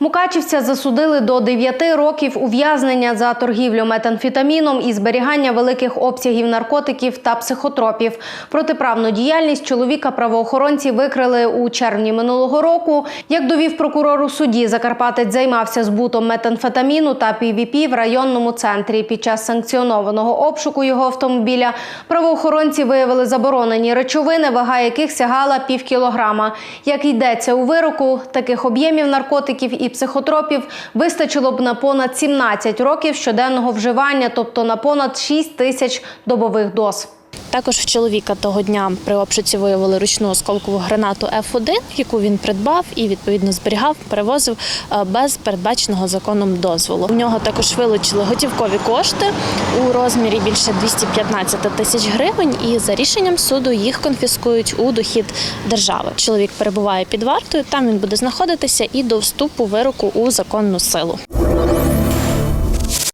Мукачівця засудили до 9 років ув'язнення за торгівлю метамфетаміном і зберігання великих обсягів наркотиків та психотропів. Протиправну діяльність чоловіка правоохоронці викрили у червні минулого року. Як довів прокурор у суді, Закарпатець займався збутом метамфетаміну та PVP в районному центрі. Під час санкціонованого обшуку його автомобіля правоохоронці виявили заборонені речовини, вага яких сягала пів кілограма. Як йдеться у вироку, таких об'ємів наркотиків і психотропів вистачило б на понад 17 років щоденного вживання, тобто на понад 6 тисяч добових доз. Також в чоловіка того дня при обшуці виявили ручну осколкову гранату F1, яку він придбав і відповідно зберігав, перевозив е, без передбаченого законом дозволу. У нього також вилучили готівкові кошти у розмірі більше 215 тисяч гривень, і за рішенням суду їх конфіскують у дохід держави. Чоловік перебуває під вартою, там він буде знаходитися і до вступу вироку у законну силу.